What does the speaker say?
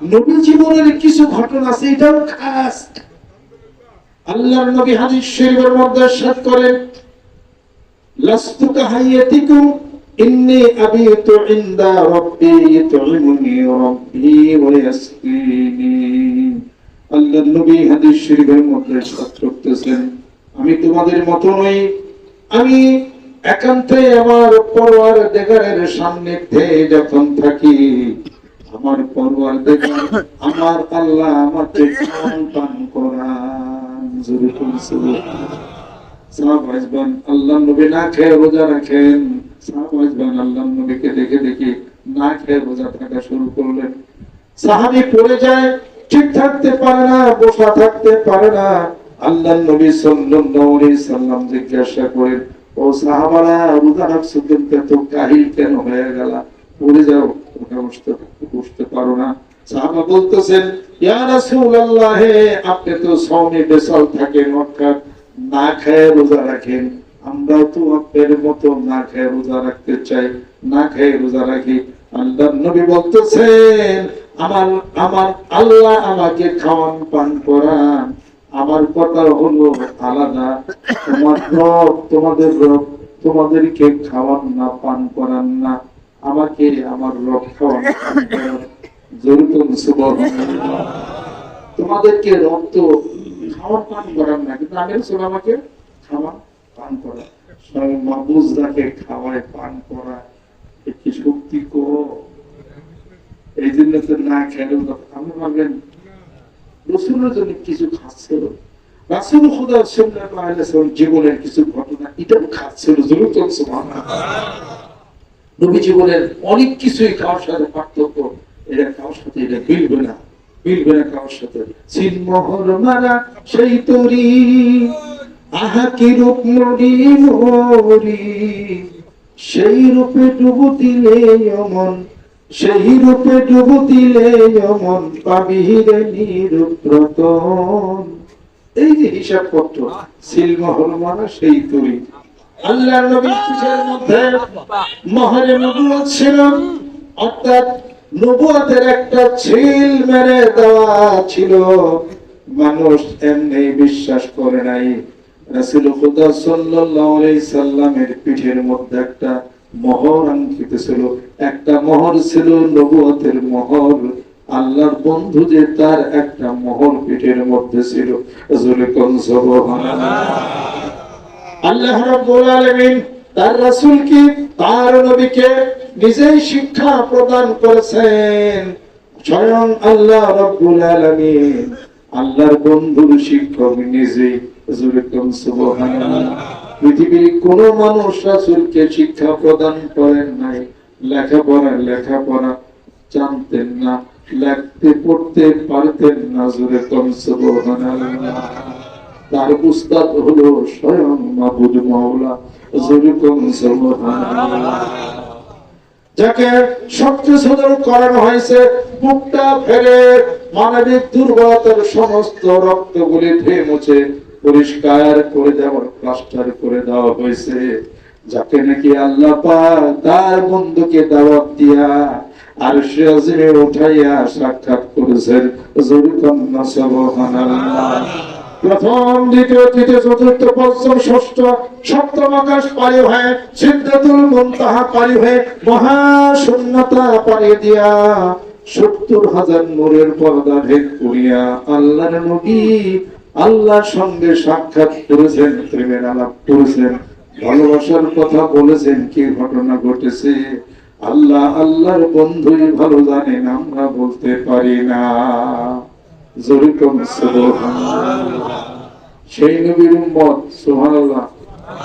নবী জীবনের কিছু ঘটনা আছে, এটাও খাস আল্লাহর নবী হাদিস শরীফের মধ্যে সাত করেন, লাস্তু কাহাইয়াতিকুম, ইন্নী আবিতু ইনদা রাব্বি ইউতইমুনি রাব্বি ওয়া ইয়াসকিনি আল্লাহর নবী হাদিস শরীফের মধ্যে সাত করতেছেন, আমি তোমাদের মতো নই, আমি একান্তে আমার পরওয়ার দেগারের সামনে যখন থাকি আমার দেগার আমার আল্লাহ আমাকে খান পান করান জিজ্ঞাসা করেন, ও সাহাবারা, রোজা রাখছো কিন্তু এত কাহিল কেন হয়ে গেল? পড়ে যাও ওটা বসতে পারো না। সাহাবা বলতেছেন, ইয়া রাসূলুল্লাহ, আপনি তো সওমে বেসাল থাকেন মক্কা না খেয়ে রোজা রাখেন। আমরা তো আপনার মতো না খেয়ে রোজা রাখতে চাই, না খেয়ে রোজা রাখি। নবী বলতেছেন, আমার আমার আল্লাহ আমাকে খাওয়ান, পান করান। আমার কথা হলো আলাদা। তোমার রব, তোমাদের রব, তোমাদেরকে খাওয়ান না, পান করান না। আমাকে আমার রব খাওয়ান, পান করান। তোমাদেরকে রক্ত খাওয়ান পান করান না, কিন্তু খাওয়ান পান করা। স্বয়ং খাওয়ায় পান করা শক্তি এই জন্য তো না আমি জন্য কিছু খাচ্ছিল। রাসুল জীবনের কিছু ঘটনা এটাও খাচ্ছিল জরুর নবী জীবনের অনেক কিছুই খাওয়ার সাথে পার্থক্য। এটা খাওয়ার সাথে এটা মিলবে না মিলবে না খাওয়ার সাথে। চিন্মহর মারা সেই তরি, আহা কি রূপ মরি মরি সেই রূপে ডুবু দিলে অমন, সেই রূপে ডুবু দিলে অমন পাবিরে নিরূপ এই যে হিসাব পত্র সিলমহর মারা সেই তরি। আল্লাহ নবীর পিঠের মধ্যে মহরে নবুয়ত ছিল, অর্থাৎ নবুয়তের একটা ছিল মেরে দেওয়া ছিল। মানুষ এমনি বিশ্বাস করে নাই। রাসূল খুদা সাল্লাল্লাহু আলাইহি সাল্লামের পিঠের মধ্যে একটা মোহর আঙ্কিত ছিল একটা মোহর ছিল নবুয়তের মোহর। আল্লাহর বন্ধু যে তার একটা মোহর পিঠের মধ্যে ছিল। রাসূল কোন সুবহানাল্লাহ। আল্লাহ রাব্বুল আলামিন তার রাসূলকে তার নবীকে নিজেই শিক্ষা প্রদান করেছেন। স্বয়ং আল্লাহ রাব্বুল আলামিন। আল্লাহর বন্ধুর শিক্ষক নিজেই পৃথিবীর কোন মানুষ রাসূলকে শিক্ষা প্রদান করেন নাই। লেখাপড়া লেখাপড়া জানতেন না, লেখতে, পড়তে পারতেন না জুরুকুম সুবহানাল্লাহ। তার উস্তাদ হলো স্বয়ং মাবুদ মাওলা যেরকম সুবহানাল্লাহ। যাকে শক্তি সদর করানো হয়েছে, বুকটা ফেলে মানবিক দুর্বলতার সমস্ত রক্তগুলি ধুয়ে মুছে পরিষ্কার করে দেওয়ার প্লাস্টার করে দেওয়া হয়েছে। যাকে নাকি আল্লাহ তার বন্ধুকে দাওয়াত দিয়া আর সে উঠাইয়া সাক্ষাৎ করেছেন। জরুর সুবহানাল্লাহ। প্রথম, দ্বিতীয়, তৃতীয়, চতুর্থ, পঞ্চম, ষষ্ঠ, সপ্তম আকাশ পারি হয়ে, সিদ্ধাতুল মুনতাহা পারি হয়ে মহাশূন্যতা পারি দিয়া সত্তর হাজার নূরের পর্দা ভেদ করিয়া আল্লাহর নবী আল্লাহর সঙ্গে সাক্ষাৎ করেছেন প্রেমের আলাপ করেছেন, ভালোবাসার কথা বলেছেন, কি ঘটনা ঘটেছে? আল্লাহ, আল্লাহর বন্ধুই ভালো জানেন, আমরা বলতে পারি না। জরিকম সুবহানাল্লাহ সেই নবীর উম্মত সুবহানাল্লাহ।